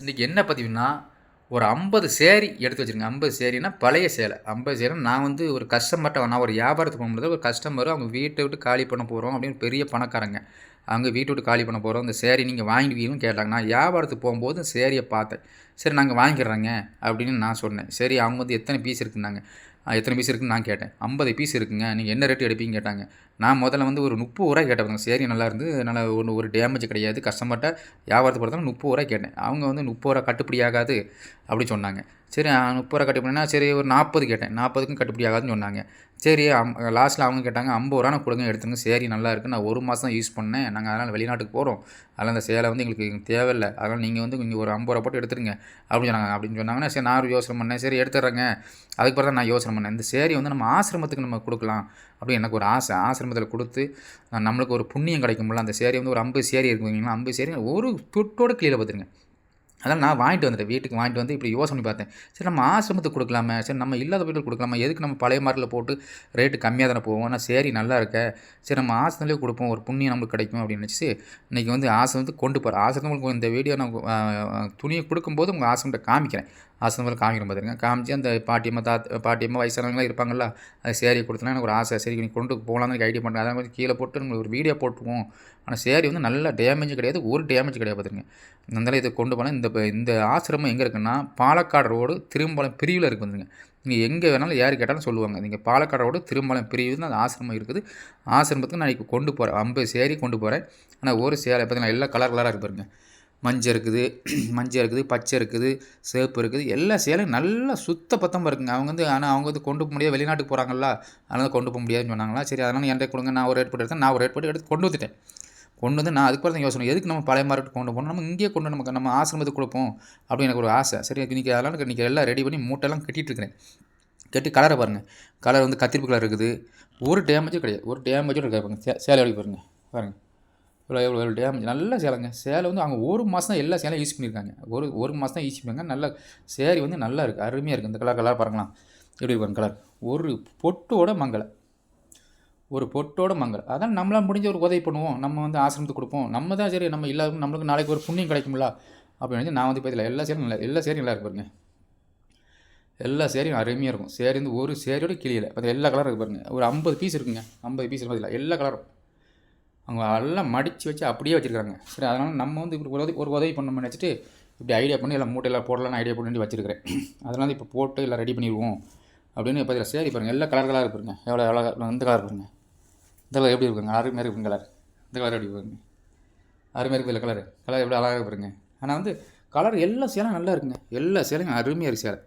இன்றைக்கி என்ன பார்த்தீங்கன்னா ஒரு ஐம்பது சேரி எடுத்து வச்சுருங்க ஐம்பது சேரினா பழைய சேலை. ஐம்பது சேலை நான் வந்து ஒரு கஸ்டமர்கிட்ட நான் ஒரு வியாபாரத்துக்கு போகும்போது ஒரு கஸ்டமர் அவங்க வீட்டை விட்டு காலி பண்ண போகிறோம் அப்படின்னு பெரிய பணக்காரங்க. அவங்க வீட்டை விட்டு காலி பண்ண போகிறோம் இந்த சேரி நீங்கள் வாங்கிடுவீங்கன்னு கேட்டாங்க. நான் வியாபாரத்துக்கு போகும்போது சேரியை பார்த்தேன். சரி நாங்கள் வாங்கிடுறோங்க அப்படின்னு நான் சொன்னேன். சரி அவங்க வந்து எத்தனை பீஸ் இருக்குன்னாங்க. எத்தனை பீஸ் இருக்குன்னு நான் கேட்டேன். ஐம்பது பீஸ் இருக்குங்க. நீங்கள் என்ன ரேட் எடுப்பீங்கன்னு கேட்டாங்க. நான் முதல்ல வந்து ஒரு முப்பது ரூபா கேட்டேன் சரி நல்லா இருந்து நல்லா ஒன்று ஒரு டேமேஜ் கிடையாது. கஸ்டமர்கிட்ட வியாபாரத்தை பொறுத்தவரை முப்பது ரூபா கேட்டேன். அவங்க வந்து முப்பது ரூபா கட்டுப்படி ஆகாது அப்படி சொன்னாங்க. சரி ஆ, முப்பது ரூபா கட்டுப்படினா சரி ஒரு நாற்பது கேட்டேன். நாற்பதுக்கும் கட்டுப்படி ஆகாதுன்னு சொன்னாங்க. சரி அம் லாஸ்ட்டில் அவங்க கேட்டாங்க ஐம்பது ரூபா கொடுங்க எடுத்துங்க சரி நல்லா இருக்குது நான் ஒரு மாதம் யூஸ் பண்ணேன். நாங்கள் அதனால் வெளிநாட்டுக்கு போகிறோம் அதனால் அந்த சேலை வந்து எங்களுக்கு தேவையில்லை. அதனால் நீங்கள் வந்து இங்கே ஒரு ஐம்பது ரூபா போட்டு எடுத்துருங்க. அப்படின்னு சொன்னாங்க. அப்படின்னு சொன்னாங்கன்னா சரி நான் யோசனை பண்ணேன். சரி எடுத்துட்றேங்க அதுக்கு பிறகு தான் நான் யோசனை பண்ணேன். இந்த சேரி வந்து நம்ம ஆசிரமத்துக்கு நம்ம கொடுக்கலாம். அப்படின்னு எனக்கு ஒரு ஆசை. ஆசிரமத்தில் கொடுத்து நம்மளுக்கு ஒரு புண்ணியம் கிடைக்கும்ல. அந்த சேரி வந்து ஒரு ஐம்பது சேரி இருக்குங்களா ஐம்பது சேரி ஒரு தொட்டோட கீழே பார்த்துருங்க. அதனால் நான் வாங்கிட்டு வந்துட்டேன் வீட்டுக்கு வாங்கிட்டு வந்து இப்படி யோசனை பார்த்தேன். சரி நம்ம ஆசிரமத்துக்கு கொடுக்கலாமே? சரி நம்ம இல்லாத வீட்டில் கொடுக்கலாமா? எதுக்கு நம்ம பழைய மார்க்கில் போட்டு ரேட்டு கம்மியாக தானே போவோம்? ஆனால் சரி நல்லா இருக்க. சரி நம்ம ஆசிரமத்துலேயே கொடுப்போம் ஒரு புண்ணியம் நம்மளுக்கு கிடைக்கும் அப்படின்னு நினச்சி இன்றைக்கி வந்து ஆசிரமத்துக்கு கொண்டு போகிறேன் ஆசிரமங்களுக்கு இந்த வீடியோ நான் துணியை கொடுக்கும்போது உங்கள் ஆசிரமத்தை காமிக்கிறேன். ஆசிரமத்தில் காமிக்கிறேன் பார்த்துருங்க காமிச்சு அந்த பாட்டியம்மா தாத் பாட்டியம்மா வயசானவங்களாம் இருப்பாங்கல்ல அது சேரி கொடுத்தனா எனக்கு ஒரு ஆசை சரி நீ கொண்டு போகலான்னு எனக்கு ஐடியா பண்ணுறேன் அதான் கொஞ்சம் கீழே போட்டு உங்களுக்கு ஒரு வீடியோ போட்டுருவோம் ஆனால் சேரி வந்து நல்ல டேமேஜ் கிடையாது ஒரு டேமேஜ் கிடையாது பார்த்துருங்க அதனால் இதை கொண்டு போனால் இந்த இந்த ஆசிரமம் எங்கே இருக்குன்னா பாலக்காடு ரோடு திரும்பலம் பிரிவில் இருக்குது வந்துருங்க நீங்கள் எங்கே வேணாலும் யார் கேட்டாலும் சொல்லுவாங்க. நீங்கள் பாலக்காடு ரோடு திரும்பலம் பிரிவு தான் அந்த ஆசிரமம் இருக்குது. ஆசிரமத்துக்கு நான் இப்போ கொண்டு போகிறேன் ஐம்பது சேரி கொண்டு போகிறேன் ஆனால் ஒரு சேலை பார்த்தீங்கன்னா எல்லாம் கலர் கலராக இருக்கு மஞ்சள் இருக்குது மஞ்சள் இருக்குது பச்சை இருக்குது சிவப்பு இருக்குது. எல்லா சேலையும் நல்லா சுத்த பத்தமாக இருக்குங்க. அவங்க வந்து ஆனால் அவங்க வந்து கொண்டு போக முடியாது. வெளிநாட்டுக்கு போகிறாங்களா அதனால் கொண்டு போக முடியாதுன்னு சொன்னாங்களா. சரி அதனால் என்கிட்ட கொடுங்க. நான் ஒரு ரேட் போட்டு எடுத்தேன். நான் ஒரு ரேட் போட்டு எடுத்து கொண்டு வந்துட்டேன். கொண்டு வந்து நான் அதுக்கு தான் யோசனை. எதுக்கு நம்ம பழைய மார்க்கெட் கொண்டு போகணும்? நம்ம இங்கேயே கொண்டு நமக்கு நம்ம ஆசிரமத்துக்கு கொடுப்போம் அப்படின்னு எனக்கு ஒரு ஆசை. சரி இன்றைக்கி அதெல்லாம் இன்றைக்கி எல்லாம் ரெடி பண்ணி மூட்டைலாம் கட்டிட்டு இருக்கிறேன். கட்டி கலரை பாருங்கள் கலர் வந்து கத்திரிப்பு கலர் இருக்குது. ஒரு டேமேஜும் கிடையாது. ஒரு டேமேஜும் இருக்காது பாருங்கள் சே சேலை வழி பாருங்கள் பாருங்கள் இவ்வளோ எவ்வளோ எவ்வளோ டேமேஜ் நல்ல சேலைங்க. சேலை வந்து அவங்க ஒரு மாதம் தான் எல்லா சேலையும் யூஸ் பண்ணியிருக்காங்க ஒரு ஒரு மாதம் தான் யூஸ் பண்ணியிருக்காங்க நல்ல சேரீ வந்து நல்லா இருக்குது அருமையாக இருக்குது இந்த கலர் கலர் பாருங்களா எப்படி இருக்கும் கலர். ஒரு பொட்டோட மங்கலை ஒரு பொட்டோட மங்கள். அதான் நம்மளால் முடிஞ்ச ஒரு உதவி பண்ணுவோம். நம்ம வந்து ஆசிரமத்துக்கு கொடுப்போம். நம்ம தான் சரி நம்ம இல்லாத நம்மளுக்கு நாளைக்கு ஒரு புண்ணியம் கிடைக்கும்ல. அப்படின்னு நினைச்சு நான் வந்து பேசல எல்லா சேரும் நல்லா எல்லா சேரும் நல்லா இருக்கு பாருங்க. எல்லா சேரியும் அருமையாக இருக்கும். சேரி வந்து ஒரு சேரியோட கிளியில். பார்த்து எல்லா கலரும் இருக்கு பாருங்க. ஒரு ஐம்பது பீஸ் இருக்குங்க. ஐம்பது பீஸ் பார்த்தீங்களா எல்லா கலரும். அவங்க எல்லாம் மடித்து வச்சு அப்படியே வச்சுருக்காங்க. சரி அதனால் நம்ம வந்து இப்படி ஒரு உதவி ஒரு உதவி பண்ணணும்னு நினச்சிட்டு இப்படி ஐடியா பண்ணி எல்லாம் மூட்டையெல்லாம் போடலாம்னு ஐடியா பண்ணி வச்சுருக்கிறேன். அதனால் இப்போ போட்டு எல்லாம் ரெடி பண்ணிடுவோம். அப்படின்னு இப்போ இதில் சரி பாருங்கள் எல்லா கலர் கலராக பாருங்க எவ்வளோ எவ்வளோ இந்த கலர் பாருங்க இந்த கலர் எப்படி இருக்குங்க? அருமையாக இருக்குங்க கலர் இந்த கலர் எப்படி இருக்குங்க? அருமையாக மாரி இல்லை கலர் கலர் எப்படி அழகாக பாருங்க. ஆனால் வந்து கலர் எல்லா சேலையும் நல்லா இருக்குங்க. எல்லா சேலையும் அருமையாக இருக்குது சேலை.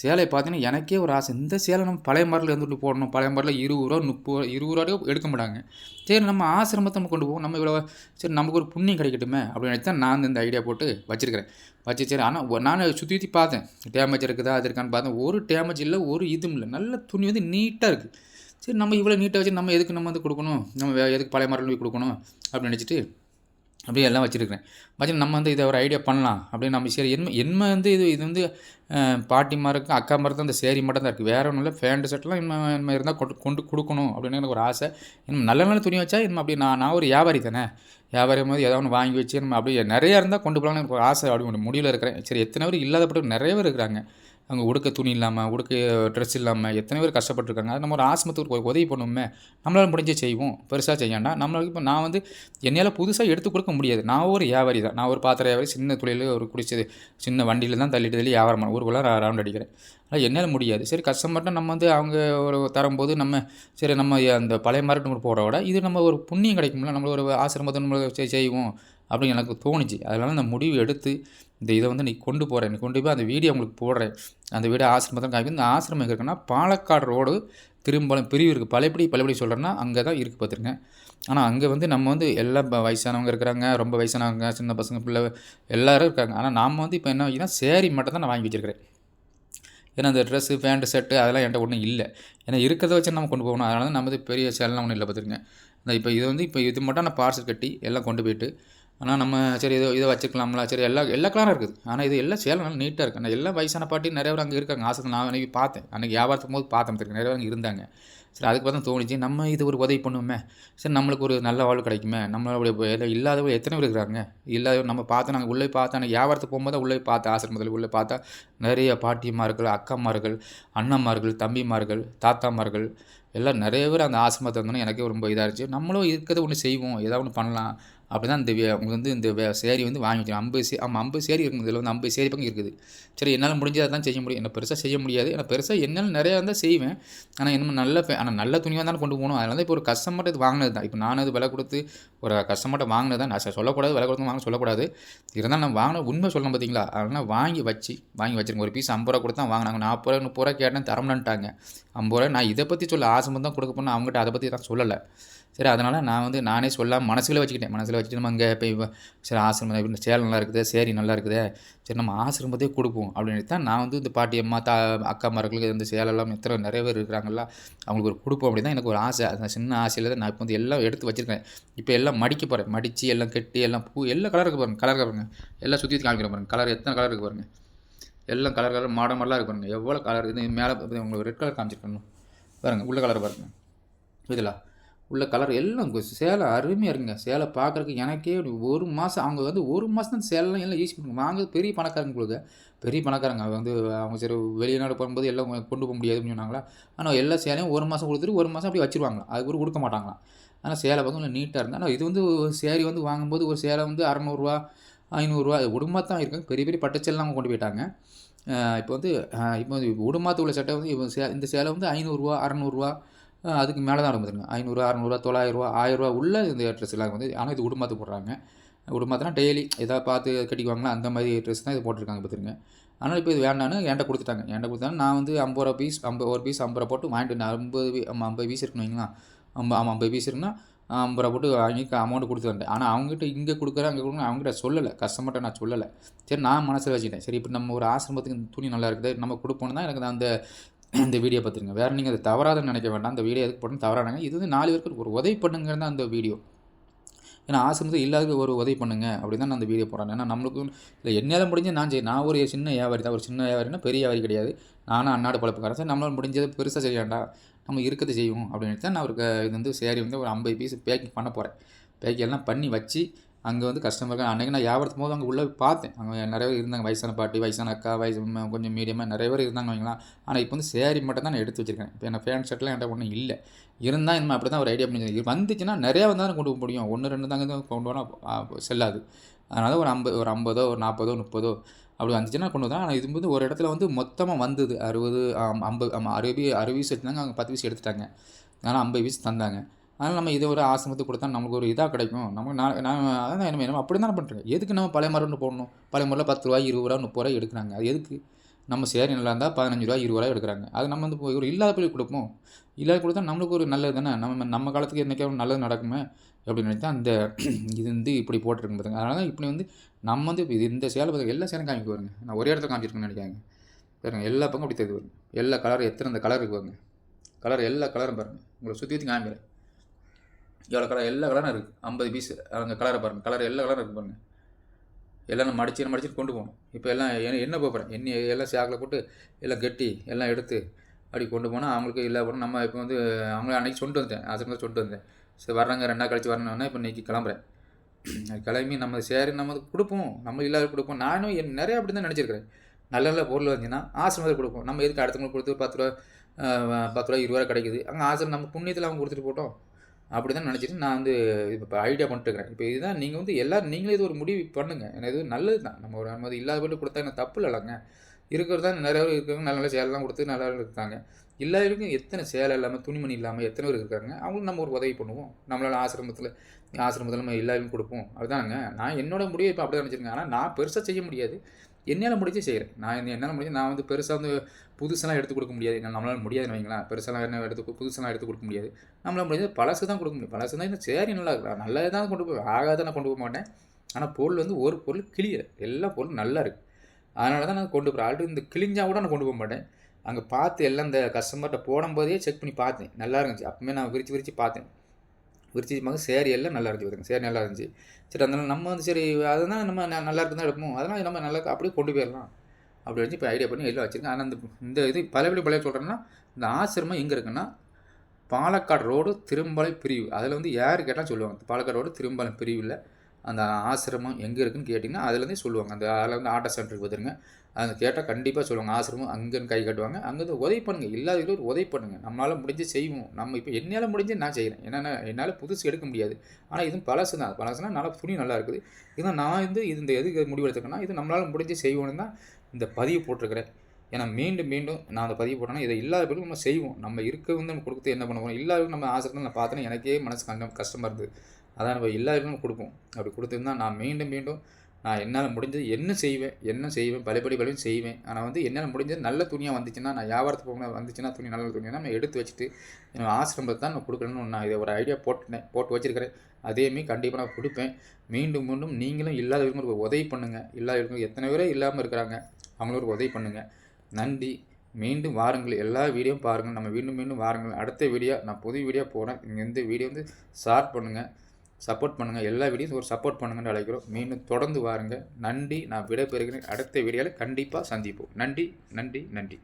சேலையை பார்த்தீங்கன்னா எனக்கே ஒரு ஆசை. இந்த சேலை நம்ம பழைய மாரில் இருந்துட்டு போடணும். பழைய மாரில் இருபது ரூபா முப்பது ரூபா இருபது ரூபாயோ எடுக்க மாட்டாங்க. சரி நம்ம ஆசிரமத்தை நம்ம கொண்டு போவோம். நம்ம இவ்வளோ சரி நமக்கு ஒரு புண்ணியம் கிடைக்கட்டுமே அப்படின்னு நினச்சி தான் நான் இந்த ஐடியா போட்டு வச்சிருக்கிறேன். வச்சு சரி ஆனால் நான் சுற்றி சுற்றி பார்த்தேன். டேமேஜ் இருக்குதா அது இருக்கான்னு பார்த்தேன். ஒரு டேமேஜ் இல்லை ஒரு இதுவும் இல்லை. நல்ல துணி வந்து நீட்டாக இருக்குது சரி நம்ம இவ்வளோ நீட்டாக வச்சு நம்ம எதுக்கு நம்ம வந்து கொடுக்கணும்? நம்ம வே- எதுக்கு பழைய மரம் போய் கொடுக்கணும்? அப்படின்னு நினச்சிட்டு அப்படியே எல்லாம் வச்சுருக்கிறேன். வச்சு நம்ம வந்து இதை ஒரு ஐடியா பண்ணலாம். அப்படின்னு நம்ம சரி என்ன என்ன வந்து இது இது வந்து பாட்டிமா இருக்கும் அக்கா மருந்தும் இந்த சேரி மட்டும் தான் இருக்குது வேறு ஒன்றும் இல்லை ஃபேண்ட் செட்லாம் இன்னும் இன்னும் இருந்தால் கொண்டு கொண்டு கொடுக்கணும் அப்படின்னு எனக்கு ஒரு ஆசை. இன்னும் நல்ல நல்ல துணி வச்சா இன்னும் அப்படி நான் நான் ஒரு வியாபாரி தானே. வியாபாரி போது ஏதாவது ஒன்று வாங்கி வச்சு நம்ம அப்படியே நிறையா இருந்தால் கொண்டு போகலாம்னு எனக்கு ஒரு ஆசை அப்படி ஒன்று முடிவில் இருக்கிறேன். சரி எத்தனை பேர் இல்லாதப்பட்ட நிறைய பேர் இருக்கிறாங்க. அவங்க உடுக்க துணி இல்லாமல் உடுக்க ட்ரெஸ் இல்லாமல் எத்தனை பேர் கஷ்டப்பட்டுருக்காங்க. அது நம்ம ஒரு ஆசிரமத்துக்கு ஒரு உதவி பண்ணுவோமே நம்மளால் முடிஞ்ச செய்வோம். பெருசாக செய்யாண்டா நம்மளுக்கு இப்போ நான் வந்து என்னால் புதுசாக எடுத்து கொடுக்க முடியாது. நான் ஒரு வியாபாரி தான். நான் ஒரு பாத்திர வியாபாரி சின்ன தொழில் ஒரு குடிச்சது சின்ன வண்டியில் தான் தள்ளிட்டு தள்ளி வியாபாரம் பண்ண ஊருக்குள்ளே ரவுண்ட் அடிக்கிறேன். ஆனால் என்னால் முடியாது. சரி கஸ்டமர்கிட்ட நம்ம வந்து அவங்க ஒரு தரும்போது நம்ம சரி நம்ம அந்த பழைய மார்க்கெட் நம்ம போகிறத விட இது நம்ம ஒரு புண்ணியம் கிடைக்கும்ல. நம்மளுக்கு ஒரு ஆசிரமத்தை நம்ம செய்வோம். அப்படின்னு எனக்கு தோணுச்சு. அதனால் அந்த முடிவு எடுத்து இந்த இதை வந்து நீ கொண்டு போகிறேன் நீ கொண்டு போய் அந்த வீடியோ உங்களுக்கு போடுறேன். அந்த வீடியோ ஆசிரமத்தை காமிக்கும் இந்த ஆசிரமம் எங்கே இருக்குன்னா பாலக்காடு ரோடு திரும்பலம் பிரிவு இருக்குது பழையபடி பழையபடி சொல்கிறேன்னா அங்கே தான் இருக்குது பார்த்துருங்க ஆனால் அங்கே வந்து நம்ம வந்து எல்லா வயசானவங்க இருக்கிறாங்க. ரொம்ப வயசானவங்க சின்ன பசங்க பிள்ளை எல்லாரும் இருக்காங்க. ஆனால் நாம் வந்து இப்போ என்ன வைக்கிறோம் சேரி மட்டும் தான் நான் வாங்கி வச்சுருக்கிறேன். ஏன்னா அந்த ட்ரெஸ்ஸு பேண்ட்டு ஷர்ட்டு அதெல்லாம் என்கிட்ட ஒன்றும் இல்லை. ஏன்னா இருக்கிறத வச்சு நம்ம கொண்டு போகணும். அதனால தான் நம்ம வந்து பெரிய சேலாம் ஒன்றும் இல்லை பார்த்துருங்க இந்த இப்போ இது வந்து இப்போ இது மட்டும் நான் பார்சல் கட்டி எல்லாம் கொண்டு போயிட்டு ஆனால் நம்ம சரி இதோ இதை வச்சுக்கலாம்ல சரி எல்லா எல்லா கலரும் இருக்குது. ஆனால் இது எல்லாம் சேலை நல்லா நீட்டாக இருக்குது எல்லா வயசான பாட்டி நிறைய பேர் அங்கே இருக்காங்க. ஆசை நான் அன்றைக்கி பார்த்தேன். அன்றைக்கி வியாபாரத்துக்கும் போது பார்த்தேன் தெரியும் நிறைய பேர் இருந்தாங்க. சரி அதுக்கு பார்த்தா தோணுச்சு நம்ம இது ஒரு உதவி பண்ணுவோமே சரி நம்மளுக்கு ஒரு நல்ல வாழ்வு கிடைக்குமே. நம்மளுடைய எல்லாம் இல்லாதவங்க எத்தனை பேர் இருக்கிறாங்க? இல்லாத நம்ம பார்த்து நாங்கள் உள்ளே பார்த்தா எனக்கு வியாபாரத்துக்கு போகும்போது உள்ளே பார்த்தா ஆசிரமத்தில் உள்ளே பார்த்தா நிறைய பாட்டிமார்கள் அக்காமார்கள் அண்ணன்மார்கள் தம்பிமார்கள் தாத்தாமார்கள் எல்லாம் நிறைய பேர் அந்த ஆசிரமத்தை வந்தோன்னே எனக்கே ரொம்ப இதாக இருந்துச்சு. நம்மளும் இருக்கிறத ஒன்று செய்வோம். ஏதாவது ஒன்று பண்ணலாம். அப்படி தான் இந்த வே அவங்க வந்து இந்த சேரி வந்து வாங்கி வச்சுருக்கேன் ஐம்பது சே ஆமாம் ஐம்பது சேரி இருக்குது இதில் வந்து ஐம்பது சேரீ பக்கம் இருக்குது. சரி என்னால் முடிஞ்சதை தான் செய்ய முடியும். என்ன பெருசாக செய்ய முடியாது. ஏன்னா பெருசாக என்னால் நிறையா இருந்தால் செய்வேன். ஆனால் என்ன நல்ல ஆனால் நல்ல துணியாக தானே கொண்டு போகணும். அதனால இப்போ ஒரு கஸ்டமர் இது வாங்கினது தான். இப்போ நான் அது விலை கொடுத்து ஒரு கஸ்டமர்கிட்ட வாங்கினது தான் நான் சொல்லக்கூடாது விலை கொடுத்து வாங்க சொல்லக்கூடாது. இருந்தாலும் நான் வாங்கின உண்மை சொல்லணும் பார்த்தீங்களா அதனால் வாங்கி வச்சு வாங்கி வச்சுருங்க ஒரு பீஸ் ஐம்பது ரூபா கொடுத்தா வாங்கினாங்க. நாற்பது ரூபா முப்பது ரூபா கேட்டேன் தரம்லன்ட்டாங்க ஐம்பது ரூபா நான் இதை பற்றி சொல்ல ஆசை தான் கொடுக்க போனால் அவங்ககிட்ட அதை பற்றி தான் சொல்லலை. சரி அதனால் நான் வந்து நானே சொல்லாமல் மனசில் வச்சுக்கிட்டேன். மனசில் வச்சுட்டு நம்ம அங்கே இப்போ சரி ஆசிரமம் சேலை நல்லா இருக்குது சேரி நல்லா இருக்குது. சரி நம்ம ஆசிரமத்தையே கொடுப்போம் அப்படின்னு தான் நான் வந்து இந்த பாட்டி அம்மா தா அக்கா மார்களுக்கு இந்த சேலெல்லாம் எத்தனை நிறைய பேர் இருக்கிறாங்களா அவங்களுக்கு ஒரு கொடுப்போம் அப்படின்னு தான் எனக்கு ஒரு ஆசை. அந்த சின்ன ஆசையில் தான் நான் இப்போ வந்து எல்லாம் எடுத்து வச்சுருக்கேன். இப்போ எல்லாம் மடிக்க போகிறேன் மடித்து எல்லாம் கெட்டி எல்லாம் பூ எல்லாம் கலருக்கு பாருங்கள் கலர் பாருங்கள் எல்லாம் சுற்றி காமிக்கிறேன் பாருங்கள் கலர் எத்தனை கலர் இருக்குது பாருங்கள் எல்லாம் கலர் கலர் மாடல் மாடலாக இருக்கு பாருங்கள் எவ்வளோ கலர் இது மேலே உங்களுக்கு ரெட் கலர் காமிச்சிருக்கணும் பாருங்கள் உள்ள கலர் பாருங்கள் இதில் உள்ள கலர் எல்லாம் சேலை அருமையாக இருக்குங்க. சேலை பார்க்குறக்கு எனக்கே ஒரு மாதம் அவங்க வந்து ஒரு மாதம் தான் சேலைலாம் எல்லாம் யூஸ் பண்ணுங்க வாங்குறது பெரிய பணக்காரங்க உங்களுக்கு பெரிய பணக்காரங்க. வந்து அவங்க சரி வெளிநாடு போகும்போது எல்லாம் கொண்டு போக முடியாதுன்னு சொன்னாங்களா? ஆனால் எல்லா சேலையும் ஒரு மாதம் கொடுத்துட்டு ஒரு மாதம் அப்படி வச்சுருவாங்களா? அது கூட கொடுக்க மாட்டாங்களாம் ஆனால் சேலை வந்து நீட்டாக இருந்தால் ஆனால் இது வந்து சேரீ வந்து வாங்கும்போது ஒரு சேலை வந்து அறநூறுவா ஐநூறுரூவா அது உடுமா தான் இருக்காங்க பெரிய பெரிய பட்டச்செல்லாம் கொண்டு போயிட்டாங்க. இப்போ வந்து இப்போ வந்து உடுமாத்து உள்ள சட்டை வந்து இப்போ சே இந்த சேலை வந்து ஐநூறுரூவா அறநூறுவா அதுக்கு மேலே தான் வந்துருங்க ஐநூறு அறநூறுவா தொள்ளாயிரரூவா ஆயிரரூவா உள்ள இந்த ட்ரெஸ் எல்லாம் வந்து ஆனால் இது உடுமாத்து போடுறாங்க. உடுமாத்தினா டெய்லி எதாவது பார்த்து கட்டிக்குவாங்களா அந்த மாதிரி ட்ரெஸ் தான் இது போட்டிருக்காங்க பார்த்துருங்க ஆனால் இப்போ இது வேண்டான்னு என்கிட்ட கொடுத்துட்டாங்க. என்கிட்ட கொடுத்தாங்க நான் வந்து ஐம்பது ரூபா பீஸ் ஐம்பது ஒரு பீஸ் ஐம்பது ரூபா போட்டு வாங்கிட்டு வந்தேன். ஐம்பது ஐம்பது பீஸ் இருக்கணும் வைங்களா ஐம்பது ஆமாம் ஐம்பது பீஸ் இருக்குன்னா ஐம்பது ரூபா போட்டு வாங்கி அமௌண்ட் கொடுத்து வந்தேன். ஆனால் அவங்ககிட்ட இங்கே கொடுக்குறேன் அங்கே கொடுக்குறேன் அவங்ககிட்ட சொல்லலை. கஸ்டமர்கிட்ட நான் சொல்லலை. சரி நான் மனசில் வச்சுக்கிட்டேன். சரி இப்போ நம்ம ஒரு ஆசிரமத்துக்கு துணி நல்லா இருக்குது நம்ம கொடுப்போம் தான் எனக்கு அந்த இந்த வீடியோ பார்த்துருங்க. வேறு நீங்கள் அதை தவறாதுன்னு நினைக்க வேண்டாம். அந்த வீடியோ எதுக்கு போடணும் தவறானாங்க. இது வந்து நாலு பேருக்கு ஒரு உதவி பண்ணுங்கிறது தான் அந்த வீடியோ. ஏன்னா ஆசிரமத்தில் இல்லாத ஒரு உதவி பண்ணுங்க அப்படி தான் நான் அந்த வீடியோ போடுறேன். ஏன்னா நம்மளுக்கு இல்லை என்னால் முடிஞ்சு நான் செய் நான் ஒரு சின்ன வியாபாரி தான். ஒரு சின்ன வியாபாரினா பெரிய வியாபாரி கிடையாது. நானும் அன்னாடு பழப்புக்காரன் சார் நம்மளால் முடிஞ்சது பெருசாக செய்ய வேண்டாம். நம்ம இருக்கிறது செய்வோம் அப்படின்னு தான் நான் ஒரு இது வந்து சேரி வந்து ஒரு ஐம்பது பீஸ் பேக்கிங் பண்ண போகிறேன் பேக்கிங் எல்லாம் பண்ணி வச்சு அங்கே வந்து கஸ்டமர்கள் அன்றைக்கி நான் வியாபாரத்தும் போது அங்கே உள்ளே பார்த்தேன். அங்கே நிறைய பேர் இருந்தாங்க. வயசான பாட்டி வயசான அக்கா வயசு கொஞ்சம் மீடியமாக நிறைய பேர் இருந்தாங்க வைங்களா. ஆனால் இப்போ வந்து சேரீ மட்டும் தான் நான் எடுத்து வச்சிருக்கேன். இப்போ என்ன ஃபேன் ஷர்ட்லாம் என்கிட்ட ஒன்றும் இல்லை. இருந்தால் இனிமேல் அப்படி தான் ஒரு ஐடியா பண்ணி வந்துச்சுன்னா நிறையா வந்தாலும் கொண்டு போக முடியும் ஒன்று ரெண்டு தாங்க கொண்டு போனால் செல்லாது. அதனால் ஒரு ஐம்பது ஒரு ஐம்பதோ ஒரு நாற்பதோ முப்பதோ அப்படி வந்துச்சுன்னா கொண்டு வந்தேன். ஆனால் இது வந்து ஒரு இடத்துல வந்து மொத்தமாக வந்தது. அறுபது ஐம்பது ஆமாம் அறுபது அறுபது வீசு எடுத்தாங்க. அங்கே பத்து வீசு எடுத்துட்டாங்க. அதனால் ஐம்பது வீசு தந்தாங்க. அதனால் நம்ம இதை ஒரு ஆசிரமத்தை கொடுத்தா நமக்கு ஒரு இதாக கிடைக்கும். நமக்கு நான் நான் அதான் என்ன வேணும் அப்படி தானே பண்ணுறேன் எதுக்கு நம்ம பழைய மரம்னு போடணும்? பழைய முறையில் பத்து ரூபா இருபது ரூபா முப்பது ரூபா எடுக்கிறாங்க. அது எதுக்கு? நம்ம சேரி நல்லா இருந்தால் பதினஞ்சு ரூபா இருபது ரூபா எடுக்கிறாங்க. அது நம்ம வந்து ஒரு இல்லாத போய் கொடுப்போம். இல்லாத கொடுத்தா நம்மளுக்கு ஒரு நல்லது தானே? நம்ம நம்ம காலத்துக்கு என்றைக்காவது நல்லது நடக்குமே அப்படின்னு நினைச்சா அந்த இது வந்து இப்படி போட்டிருக்கு பார்த்துங்க அதனால தான் இப்படி வந்து நம்ம வந்து இது இந்த சேலை பார்த்து எல்லா சேரும் காமிக்க வருங்க. நான் ஒரே இடத்துல காமிச்சிருக்கேன்னு நினைக்காங்க பாருங்க எல்லா பக்கம் அப்படி தெரியுது வருங்க எல்லா கலர் எத்தனை அந்த கலர் இருக்குவாங்க கலர் எல்லா கலரும் பாருங்கள் உங்களை சுற்றி ஊற்றி காமிக்கிறேன். எவ்வளோ கலர் எல்லா கலரும் இருக்குது ஐம்பது பீஸ் அங்கே கலரை பாருங்கள் கலர் எல்லா கலரும் இருக்குது பாருங்கள் எல்லாம் நம்ம மடிச்சு மடிச்சுட்டு கொண்டு போகணும். இப்போ எல்லாம் என்ன என்ன போகிறேன் எண்ணி எல்லாம் சாக்கில் போட்டு எல்லாம் கட்டி எல்லாம் எடுத்து அப்படி கொண்டு போனால் அவங்களுக்கு இல்லை போனால் நம்ம இப்போ வந்து அவங்கள அன்றைக்கி சொல்லிட்டு வந்தேன். ஆசிரமத்தில் சொல்லிட்டு வந்தேன். சரி வர்றாங்க. ரெண்டா கழிச்சு வரணும்னா இப்போ இன்றைக்கி கிளம்புறேன். கிளம்பி நம்ம சேரி நம்ம கொடுப்போம். நம்ம இல்லாத கொடுப்போம். நானும் என் நிறையா அப்படி தான் நினச்சிருக்கிறேன். நல்ல நல்ல பொருள் வந்துச்சுன்னா ஆசிரமத்தில் கொடுப்போம். நம்ம எதுக்கு அடுத்தவங்களுக்கு கொடுத்து பத்து ரூபா பத்து ரூபா இருபது ரூபா கிடைக்குது? அங்கே ஆசிரம் நம்ம புண்ணியத்தில் அவங்க கொடுத்துட்டு போட்டோம். அப்படி தான் நினச்சிட்டு நான் வந்து இப்போ ஐடியா பண்ணிட்டுருக்கிறேன் இப்போ இதுதான் நீங்கள் வந்து எல்லோரும் நீங்களே இது ஒரு முடிவு பண்ணுங்கள் ஏன்னா இது நல்லது தான் நம்ம ஒரு அனுமதி இல்லாத போட்டு கொடுத்தா எனக்கு தப்பு இல்லைங்க. இருக்கிறது தான் நிறைய பேர் இருக்கிறவங்க நல்ல நல்ல சேலைலாம் கொடுத்து நல்லா இருக்காங்க. எல்லாருக்கும் எத்தனை சேலை இல்லாமல் துணிமணி இல்லாமல் எத்தனை பேர் இருக்காங்க? அவங்களுக்கு நம்ம ஒரு உதவி பண்ணுவோம். நம்மளால் ஆசிரமத்தில் ஆசிரமத்தில் நம்ம எல்லாருக்கும் கொடுப்போம். அதுதானுங்க நான் என்னோட முடிவை இப்போ அப்படி தான் நினச்சிருக்கேன். ஆனால் நான் பெருசாக செய்ய முடியாது. என்னால் முடிஞ்சு செய்கிறேன் நான் என்னால் முடிஞ்சு நான் வந்து பெருசாக வந்து புதுசெல்லாம் எடுத்து கொடுக்க முடியாது. நம்மளால் முடியாதுன்னு வைங்களேன். பெருசெல்லாம் என்ன எடுத்து புதுசெல்லாம் எடுத்து கொடுக்க முடியாது. நம்மளால் முடிஞ்சது பழசு தான் கொடுக்க முடியும். பழசு தான் சரி நல்லா இருக்கலாம் நல்லது தான் கொண்டு போய் ஆகாத நான் கொண்டு போக மாட்டேன். ஆனால் பொருள் வந்து ஒரு பொருள் கிளியர். எல்லா பொருளும் நல்லா இருக்குது அதனால தான் நான் கொண்டு போகிறேன் ஆல்ரெடி இந்த கிழிஞ்சால் கூட நான் கொண்டு போக மாட்டேன். அங்கே பார்த்து எல்லாம் இந்த கஸ்டமர்கிட்ட போடும்போதே செக் பண்ணி பார்த்தேன். நல்லா இருந்துச்சு. அப்பவுமே நான் விரித்து விரித்து பார்த்தேன். விரிச்சி பார்க்க சேரி எல்லாம் நல்லா இருந்துச்சு பார்த்துங்க சேரி நல்லா இருந்துச்சு. சரி அதனால நம்ம வந்து சரி அதுதான் நம்ம நல்லா இருக்கு தான் எடுப்போம். அதனால் நம்ம நல்லா அப்படியே கொண்டு போயிடலாம். அப்படி வச்சு இப்போ ஐடியா பண்ணி எல்லாம் வச்சுருக்கேன். ஆனால் அந்த இந்த இது பழையபடி பழைய சொல்கிறேன்னா இந்த ஆசிரமம் எங்கே இருக்குன்னா பாலக்காடு ரோடு திரும்பலை பிரிவு. அதில் வந்து யார் கேட்டால் சொல்லுவாங்க. பாலக்காடு ரோடு திரும்பலை பிரிவில் அந்த ஆசிரமம் எங்கே இருக்குன்னு கேட்டிங்கன்னா அதுலேருந்தே சொல்லுவாங்க. அந்த அதில் வந்து ஆட்டோ சென்டருக்கு வந்துருங்க அதை கேட்டால் கண்டிப்பாக சொல்லுவாங்க. ஆசிரமம் அங்கேன்னு கை காட்டுவாங்க. அங்கேருந்து உதவி பண்ணுங்கள் இல்லாதவங்களுக்கு ஒரு உதவி பண்ணுங்கள் நம்மளால் முடிஞ்சு செய்வோம். நம்ம இப்போ என்னால் முடிஞ்சு நான் செய்கிறேன் என்னென்ன என்னால் புதுசு எடுக்க முடியாது. ஆனால் இதுவும் பழசு தான் பழசுனா நல்லா துணி நல்லா இருக்குது. இதான் நான் வந்து இது இந்த எதுக்கு முடிவெடுத்துக்கேன்னா இது நம்மளால் முடிஞ்சு செய்வோன்னு தான் இந்த பதிவு போட்டிருக்கிறேன். ஏன்னா மீண்டும் மீண்டும் நான் அந்த பதிவு போட்டேன்னா இதை இல்லாத பிறகு நம்ம செய்வோம். நம்ம இருக்க வந்து நம்ம கொடுத்து என்ன பண்ண போகிறோம் இல்லாத நம்ம ஆசிரியர் நான் பார்த்தேன்னா எனக்கே மனசு கண்டம் கஷ்டமாக இருந்தது. அதான் நம்ம இல்லாத நம்ம கொடுப்போம். அப்படி கொடுத்துருந்தா நான் மீண்டும் மீண்டும் நான் என்னால் முடிஞ்சது என்ன செய்வேன் என்ன செய்வேன் பழையபடி பழைய செய்வேன். ஆனால் வந்து என்னால் முடிஞ்சது நல்ல துணியாக வந்துச்சுன்னா நான் வியாபாரத்துக்கு போகணும் வந்துச்சுன்னா துணி நல்ல துணியாக நம்ம எடுத்து வச்சுட்டு என்னோட ஆசிரமத்தை தான் நான் கொடுக்கணும்னு நான் இதை ஒரு ஐடியா போட்டுனேன் போட்டு வச்சிருக்கிறேன். அதேமாரி கண்டிப்பாக நான் கொடுப்பேன். மீண்டும் மீண்டும் நீங்களும் இல்லாதவங்களுக்கு ஒரு உதவி பண்ணுங்கள் இல்லாதவங்களுக்கு எத்தனை பேரே இல்லாமல் இருக்கிறாங்க. அவங்களுக்கு ஒரு உதவி பண்ணுங்கள் நன்றி. மீண்டும் வாருங்கள். எல்லா வீடியோவும் பாருங்கள். நம்ம மீண்டும் மீண்டும் வாருங்கள். அடுத்த வீடியோ நான் புது வீடியோ போகிறேன் இங்கே இந்த வீடியோ வந்து ஷேர் பண்ணுங்கள் சப்போர்ட் பண்ணுங்கள் எல்லா வீடியோஸும் ஒரு சப்போர்ட் பண்ணுங்கன்னு அழைக்கிறோம். மீண்டும் தொடர்ந்து வாருங்கள் நன்றி. நான் விடைபெறுகிறேன். அடுத்த வீடியோவில் கண்டிப்பாக சந்திப்போம். நன்றி. நன்றி. நன்றி.